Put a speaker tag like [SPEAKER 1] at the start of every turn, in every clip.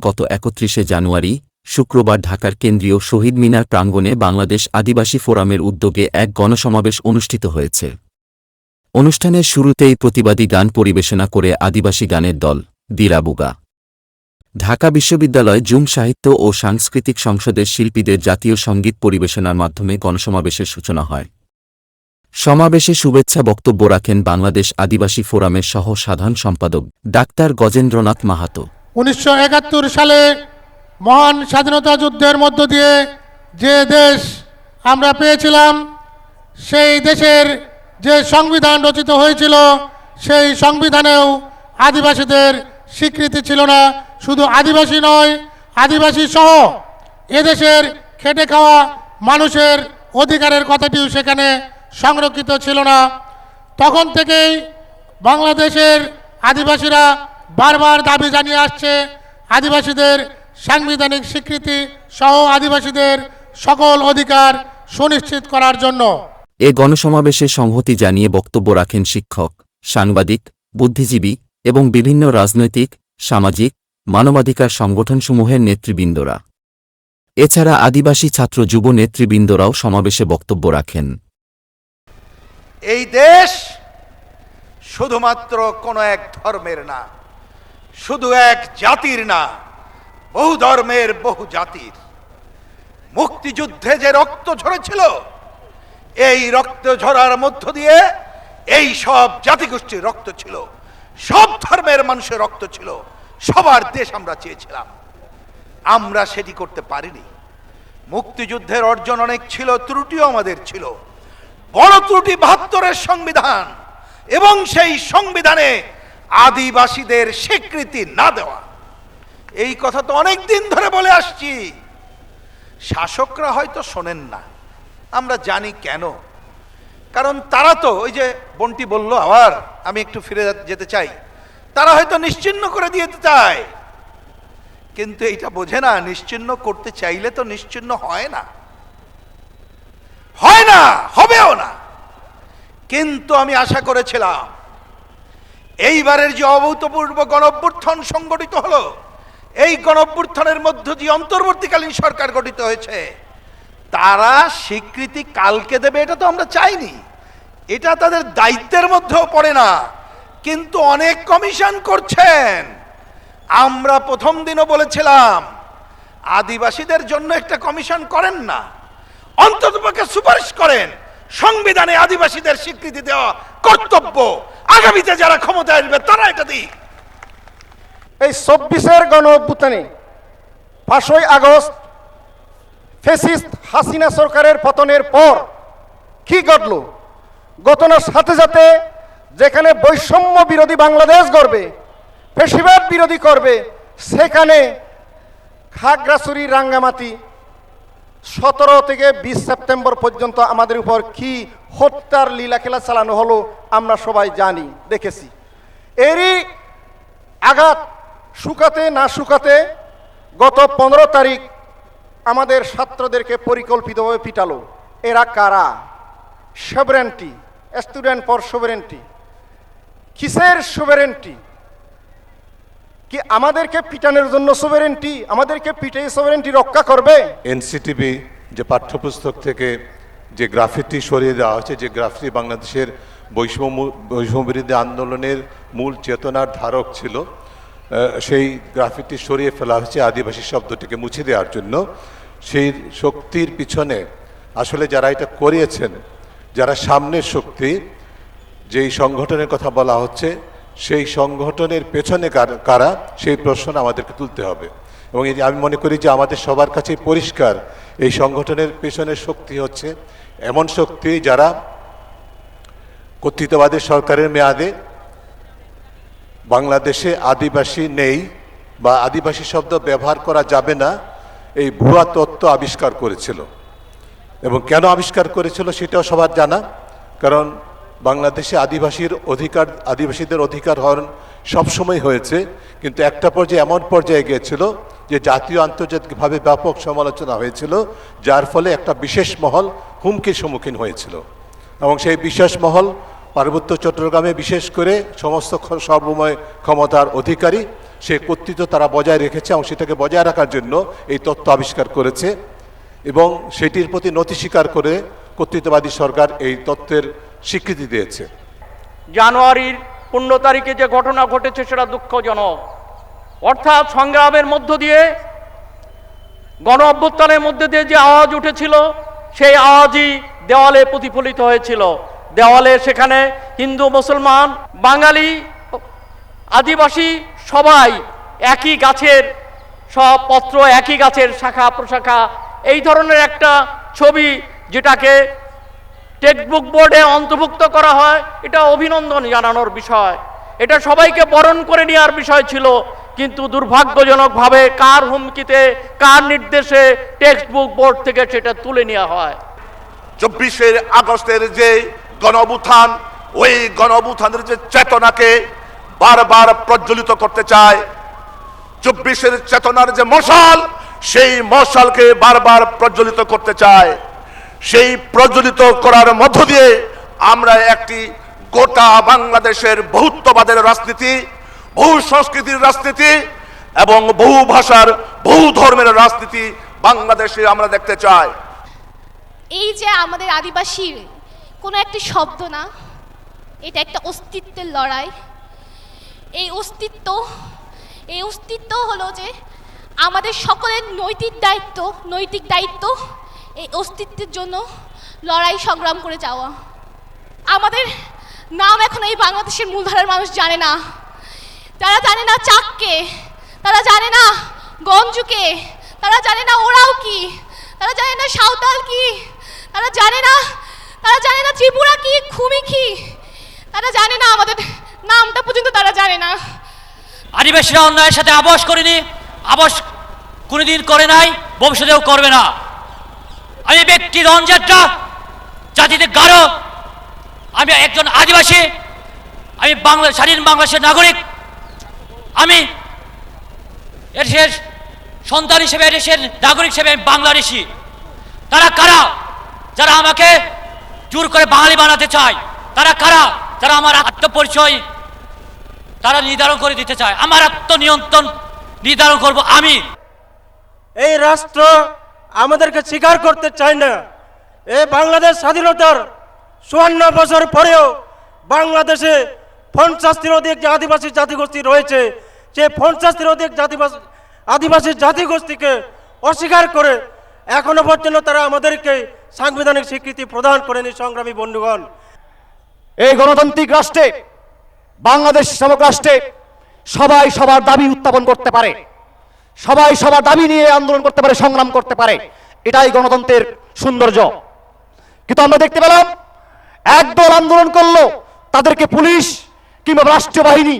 [SPEAKER 1] গত একত্রিশে জানুয়ারি, শুক্রবার ঢাকার কেন্দ্রীয় শহীদ মিনার প্রাঙ্গণে বাংলাদেশ আদিবাসী ফোরামের উদ্যোগে এক গণসমাবেশ অনুষ্ঠিত হয়েছে। অনুষ্ঠানের শুরুতেই প্রতিবাদী গান পরিবেশনা করে আদিবাসী গানের দল দিরাবুগা ঢাকা বিশ্ববিদ্যালয় জুম সাহিত্য ও সাংস্কৃতিক সংসদের শিল্পীদের জাতীয় সংগীত পরিবেশনার মাধ্যমে গণসমাবেশের সূচনা হয়। সমাবেশে শুভেচ্ছা বক্তব্য রাখেন বাংলাদেশ আদিবাসী ফোরামের সহ সাধারণ সম্পাদক ডাক্তার গজেন্দ্রনাথ মাহাতো।
[SPEAKER 2] উনিশশো একাত্তর সালে মহান স্বাধীনতা যুদ্ধের মধ্য দিয়ে যে দেশ আমরা পেয়েছিলাম, সেই দেশের যে সংবিধান রচিত হয়েছিল, সেই সংবিধানেও আদিবাসীদের স্বীকৃতি ছিল না। শুধু আদিবাসী নয়, আদিবাসী সহ এদেশের খেটে খাওয়া মানুষের অধিকারের কথাটিও সেখানে সংরক্ষিত ছিল না। তখন থেকেই বাংলাদেশের আদিবাসীরা বারবার দাবি জানিয়ে আসছে আদিবাসীদের সাংবিধানিক স্বীকৃতি সহ আদিবাসীদের সকল অধিকার সুনিশ্চিত করার জন্য।
[SPEAKER 1] এ গণসমাবেশে সংহতি জানিয়ে বক্তব্য রাখেন শিক্ষক সাংবাদিক বুদ্ধিজীবী এবং বিভিন্ন রাজনৈতিক সামাজিক মানবাধিকার সংগঠনসমূহের নেতৃবৃন্দরা। এছাড়া আদিবাসী ছাত্র যুব নেতৃবৃন্দরাও সমাবেশে বক্তব্য রাখেন।
[SPEAKER 3] এই দেশ শুধুমাত্র কোনো এক ধর্মের না শুধু এক জাতির না, বহু ধর্মের, বহু জাতির। মুক্তিযুদ্ধে যে রক্ত ঝরেছিল, এই রক্ত ঝরার মধ্য দিয়ে এই সব জাতিগোষ্ঠীর রক্ত ছিল। সব ধর্মের মানুষের রক্ত ছিল। সবার দেশ আমরা চেয়েছিলাম। আমরা সেটি করতে পারিনি। মুক্তিযুদ্ধের অর্জন অনেক ছিল, ত্রুটিও আমাদের ছিল। বড় ত্রুটি বাহাত্তরের সংবিধান এবং সেই সংবিধানে আদিবাসীদের স্বীকৃতি না দেওয়া। এই কথা তো অনেক দিন ধরে বলে আসছি। শাসকরা হয়তো শোনেন না। আমরা জানি কেন। কারণ তারা তো, ওই যে বন্টি বলল আবার, আমি একটু ফিরে যেতে চাই। তারা হয়তো নিশ্চিন্ন করে দিতে চায়। কিন্তু এইটা বোঝে না, নিশ্চিন্ন করতে চাইলে তো নিশ্চিন্ন হয় না। হয় না, হবেও না। কিন্তু আমি আশা করেছিলাম এইবারের যে অভূতপূর্ব গণঅভ্যুত্থান সংগঠিত হলো, এই গণঅভ্যুত্থানের মধ্য দিয়ে অন্তর্বর্তীকালীন সরকার গঠিত হয়েছে। তারা স্বীকৃতি কালকে দেবে, এটা তো আমরা চাইনি। এটা তাদের দায়িত্বের মধ্যেও পড়ে না, কিন্তু অনেক কমিশন করছেন। আমরা প্রথম দিনও বলেছিলাম, আদিবাসীদের জন্য একটা কমিশন করেন না। অন্ততপক্ষে সুপারিশ করেন, সংবিধানে আদিবাসীদের স্বীকৃতি দেওয়া কর্তব্য। আগামীতে যারা ক্ষমতা আসবে, তারা এটা দিক।
[SPEAKER 4] এই চব্বিশের গণ অভ্যুত্থানে পাঁচই আগস্ট ফেসিস্ট হাসিনা সরকারের পতনের পর কি ঘটল? ঘটনার সাথে সাথে যেখানে বৈষম্য বিরোধী বাংলাদেশ গড়বে পেশিবাদ বিরোধী করবে, সেখানে খাগড়াছড়ি রাঙ্গামাটি সতেরো থেকে বিশ সেপ্টেম্বর পর্যন্ত আমাদের উপর কি হত্যার লীলা খেলা চালানো হলো, আমরা সবাই জানি, দেখেছি। এরই আঘাত শুকাতে না শুকাতে গত পনেরো তারিখ আমাদের ছাত্রদেরকে পরিকল্পিতভাবে পিটালো। এরা কারা? সবরেন্টি স্টুডেন্ট ফর সোভারেন্টি কিসের সোভারেন্টি কি আমাদেরকে পিটানোর জন্য সোভারেন্টি আমাদেরকে পিটে সোভারেন্টি রক্ষা করবে?
[SPEAKER 5] এনসিটিভি যে পাঠ্যপুস্তক থেকে যে গ্রাফিটি সরিয়ে দেওয়া হয়েছে, যে গ্রাফিটি বাংলাদেশের বৈষম্য বৈষম্য বিরোধী আন্দোলনের মূল চেতনার ধারক ছিল সেই গ্রাফিটি সরিয়ে ফেলা হয়েছে আদিবাসী শব্দটিকে মুছে দেওয়ার জন্য। সেই শক্তির পিছনে আসলে যারা এটা করিয়েছেন, যারা সামনের শক্তি, যেই সংগঠনের কথা বলা হচ্ছে সেই সংগঠনের পেছনে কারা সেই প্রশ্ন আমাদেরকে তুলতে হবে। এবং আমি মনে করি যে আমাদের সবার কাছে পরিষ্কার, এই সংগঠনের পেছনের শক্তি হচ্ছে এমন শক্তি যারা কর্তৃত্ববাদের সরকারের মেয়াদে বাংলাদেশে আদিবাসী নেই বা আদিবাসী শব্দ ব্যবহার করা যাবে না, এই ভুয়া তত্ত্ব আবিষ্কার করেছিল। এবং কেন আবিষ্কার করেছিল সেটাও সবার জানা, কারণ বাংলাদেশে আদিবাসীর অধিকার, আদিবাসীদের অধিকার হরণ সবসময় হয়েছে, কিন্তু একটা পর্যায়ে এমন পর্যায়ে গিয়েছিল যে জাতীয় আন্তর্জাতিকভাবে ব্যাপক সমালোচনা হয়েছিল, যার ফলে একটা বিশেষ মহল হুমকির সম্মুখীন হয়েছিল। এবং সেই বিশেষ মহল পার্বত্য চট্টগ্রামে বিশেষ করে সমস্ত সর্বময় ক্ষমতার অধিকারী সেই কর্তৃত্ব তারা বজায় রেখেছে এবং সেটাকে বজায় রাখার জন্য এই তত্ত্ব আবিষ্কার করেছে। এবং সেটির প্রতি নথি স্বীকার করে কর্তৃত্ববাদী সরকার এই তত্ত্বের স্বীকৃতি দিয়েছে।
[SPEAKER 6] জানুয়ারির পনেরো তারিখে যে ঘটনা ঘটেছে সেটা দুঃখজনক। অর্থাৎ সংগ্রামের মধ্য দিয়ে, গণ অভ্যুত্থানের মধ্যে দিয়ে যে আওয়াজ উঠেছিল, সেই আওয়াজই দেওয়ালে প্রতিফলিত হয়েছিল। দেওয়ালে সেখানে হিন্দু, মুসলমান, বাঙালি, আদিবাসী সবাই একই গাছের সব পত্র, একই গাছের শাখা, প্রশাখা, এই ধরনের একটা ছবি যেটাকে টেক্সটবুক বোর্ডে অন্তর্ভুক্ত করা হয়। এটা অভিনন্দন জানানোর বিষয়। এটা সবাইকে বরণ করে নেওয়ার বিষয় ছিল, কিন্তু দুর্ভাগ্যজনকভাবে কার হুমকিতে, কার নির্দেশে টেক্সটবুক বোর্ড থেকে সেটা তুলে নেওয়া হয়।
[SPEAKER 3] চব্বিশের আগস্টের যে গণঅভ্যুত্থান, ওই গণঅভ্যুত্থানের যে চেতনাকে বারবার প্রজ্বলিত করতে চায়, চব্বিশের চেতনার যে মশাল, সেই মশালকে বারবার প্রজ্বলিত করতে চায়। সেই প্রজ্বলিত করার মধ্য দিয়ে আমরা একটি গোটা বাংলাদেশের বহুত্ববাদের রাজনীতি, বহু সংস্কৃতির রাজনীতি এবং বহু ভাষার, বহু ধর্মের রাজনীতি বাংলাদেশে আমরা দেখতে চাই।
[SPEAKER 7] এই যে আমাদের আদিবাসীর কোনো একটি শব্দ না, এটা একটা অস্তিত্বের লড়াই। এই অস্তিত্ব এই অস্তিত্ব হলো যে আমাদের সকলের নৈতিক দায়িত্ব নৈতিক দায়িত্ব এই অস্তিত্বের জন্য লড়াই সংগ্রাম করে যাওয়া। আমাদের নাম এখন এই বাংলাদেশের মূলধারার মানুষ জানে না। তারা জানে না চাককে, তারা জানে না গঞ্জুকে, তারা জানে না ওরাও কি, তারা জানে না সাঁওতাল কি, তারা জানে না, তারা জানে না ত্রিপুরা কি, খুমি কি, তারা জানে না আমাদের নামটা পর্যন্ত তারা জানে না।
[SPEAKER 8] আদিবাসীরা অন্যায়ের সাথে আবশ করেনি, আবশ কোনোদিন করে নাই ভবিষ্যতেও করবে না। আমি ব্যক্তি রঞ্জাত্রা জাতিতে গারো আমি একজন আদিবাসী, আমি বাংলা স্বাধীন বাংলাদেশের নাগরিক। আমি এদেশের সন্তান হিসেবে, এদেশের নাগরিক হিসেবে আমি বাংলাদেশি। তারা কারা? যারা আমাকে জোর করে বাঙালি বানাতে চায়, তারা কারা? যারা আমার আত্মপরিচয় তারা নির্ধারণ করে দিতে চায়। আমার আত্মনিয়ন্ত্রণ নির্ধারণ করব আমি।
[SPEAKER 9] এই রাষ্ট্র আমাদেরকে স্বীকার করতে চায় না। এই বাংলাদেশ স্বাধীনতার চুয়ান্ন বছর পরেও বাংলাদেশে পঞ্চাশটির অধিক যে আদিবাসী জাতিগোষ্ঠী রয়েছে। সেই পঞ্চাশটির অধিক জাতিবাসী আদিবাসী জাতিগোষ্ঠীকে অস্বীকার করে এখনও পর্যন্ত তারা আমাদেরকে সাংবিধানিক স্বীকৃতি প্রদান করেনি, সংগ্রামী বন্ধুগণ।
[SPEAKER 4] এই গণতান্ত্রিক রাষ্ট্রে, বাংলাদেশ নামক রাষ্ট্রে সবাই সবার দাবি উত্থাপন করতে পারে। সবাই সবার দাবি নিয়ে আন্দোলন করতে পারে, সংগ্রাম করতে পারে। এটাই গণতন্ত্রের সৌন্দর্য। কিন্তু আমরা দেখতে পেলাম, একদল আন্দোলন করল, তাদেরকে পুলিশ কিংবা রাষ্ট্রীয় বাহিনী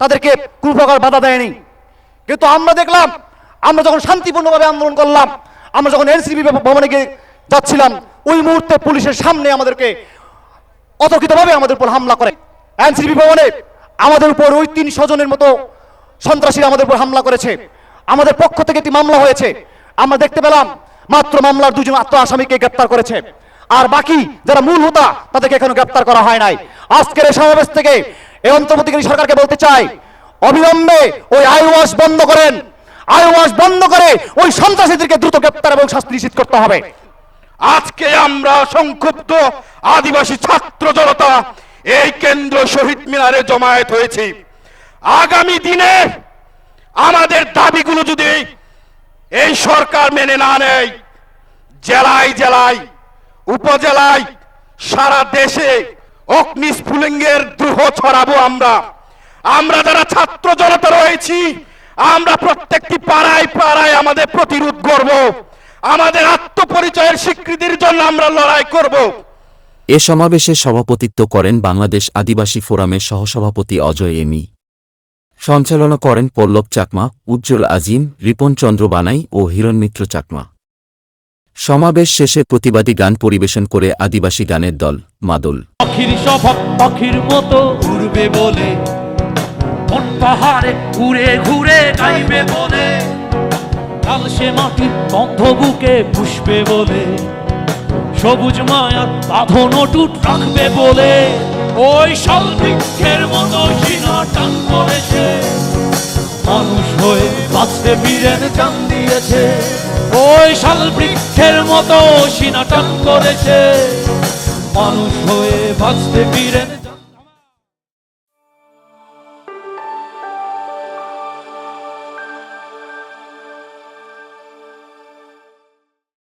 [SPEAKER 4] তাদেরকে কোনো প্রকার বাধা দেয়নি। কিন্তু আমরা দেখলাম, আমরা যখন শান্তিপূর্ণভাবে আন্দোলন করলাম, আমরা যখন এনসিবি ভবনে গিয়ে যাচ্ছিলাম, ওই মুহূর্তে পুলিশের সামনে আমাদেরকে অতর্কিতভাবে আমাদের উপর হামলা করে। এনসিবি ভবনে আমাদের উপর ওই তিন স্বজনের মতো সন্ত্রাসীরা আমাদের উপর হামলা করেছে। আমাদের পক্ষ থেকে একটি মামলা হয়েছে। আমরা দেখতে পেলাম, মাত্র মামলার দুজন আত্ম আসামিকে গ্রেপ্তার করেছে। আর বাকি যারা মূল হোতা, তাদেরকে এখনও গ্রেপ্তার করা হয় নাই। আজকের এই সমাবেশ থেকে এই অন্তর্বর্তীকালীন সরকারকে বলতে চাই, অবিলম্বে ওই আইওয়াস বন্ধ করেন। আইওয়াস বন্ধ করে ওই সন্ত্রাসীদেরকে দ্রুত গ্রেপ্তার এবং শাস্তি নিশ্চিত করতে হবে।
[SPEAKER 3] আজকে আমরা সংক্ষুব্ধ আদিবাসী ছাত্র জনতা এই কেন্দ্র শহীদ মিনারে জমায়েত হয়েছি। আগামী দিনে আমাদের দাবিগুলো যদি এই সরকার মেনে না নেয়, জেলায় জেলায়, উপজেলায়, সারা দেশে অগ্নিস্ফুলিঙ্গের দ্রুহ ছড়াবো আমরা। আমরা যারা ছাত্র জনতা রয়েছি, আমরা প্রত্যেকটি পাড়ায় পাড়ায় আমাদের প্রতিরোধ করব। আমাদের আত্মপরিচয়ের স্বীকৃতির জন্য আমরা লড়াই করব।
[SPEAKER 1] এ সমাবেশে সভাপতিত্ব করেন বাংলাদেশ আদিবাসী ফোরামের সহসভাপতি অজয় এমি। সঞ্চালনা করেন পল্লব চাকমা, উজ্জ্বল আজিম, রিপন চন্দ্র বানাই ও হিরণমিত্র চাকমা। সমাবেশ শেষে প্রতিবাদী গান পরিবেশন করে আদিবাসী গানের দল, মাদল।
[SPEAKER 8] সে মাটির গন্ধ বুকে পুষবে বলে। সবুজ মায়ার বাঁধন টুট রাখবে বলে। ওই সব বৃক্ষের মতো সিনা টান পড়েছে
[SPEAKER 10] মানুষ হয়ে বাঁচতে বীরের টান দিয়েছে। ওই শাল বৃক্ষের মতো সিনা টান করেছে। মানুষ হয়ে বাঁচতে বীরেন